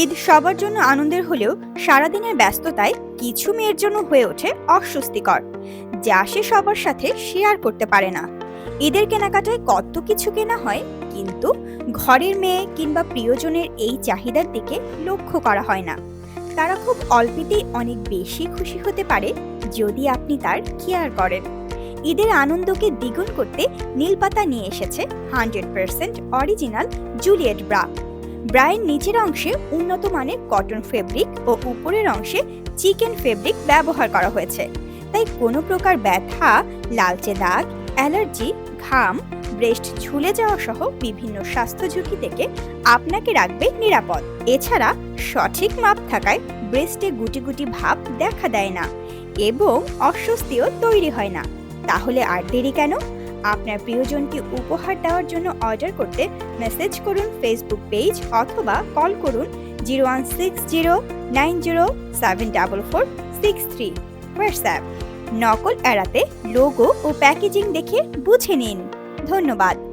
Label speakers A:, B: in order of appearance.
A: ঈদ সবার জন্য আনন্দের হলেও সারাদিনের ব্যস্ততায় কিছু মেয়ের জন্য হয়ে ওঠে অস্বস্তিকর, যা সে সবার সাথে শেয়ার করতে পারে না। ঈদের কেনাকাটায় কত কিছু কেনা হয়, কিন্তু ঘরের মেয়ে কিংবা প্রিয়জনের এই চাহিদার দিকে লক্ষ্য করা হয় না। তারা খুব অল্পেতেই অনেক বেশি খুশি হতে পারে যদি আপনি তার কেয়ার করেন। ঈদের আনন্দকে দ্বিগুণ করতে নীলপাতা নিয়ে এসেছে hundred percent original Juliet bra ব্রায়ের নিচের অংশে উন্নত মানের কটন ফেব্রিক ও উপরের অংশে চিকেন ফেব্রিক ব্যবহার করা হয়েছে। তাই কোনো প্রকার ব্যথা, লালচে দাগ, অ্যালার্জি, ঘাম, ব্রেস্ট ঝুলে যাওয়া সহ বিভিন্ন স্বাস্থ্য ঝুঁকি থেকে আপনাকে রাখবে নিরাপদ। এছাড়া সঠিক মাপ থাকায় ব্রেস্টে গুটি গুটি ভাব দেখা দেয় না এবং অস্বস্তিও তৈরি হয় না। তাহলে আর দেরি কেন? আপনার প্রিয়জনকে উপহার দেওয়ার জন্য অর্ডার করতে মেসেজ করুন ফেসবুক পেজ অথবা কল করুন zero one six zero nine zero seven double four six three WhatsApp নকল এড়াতে লোগো ও প্যাকেজিং দেখে বুঝে নিন। ধন্যবাদ।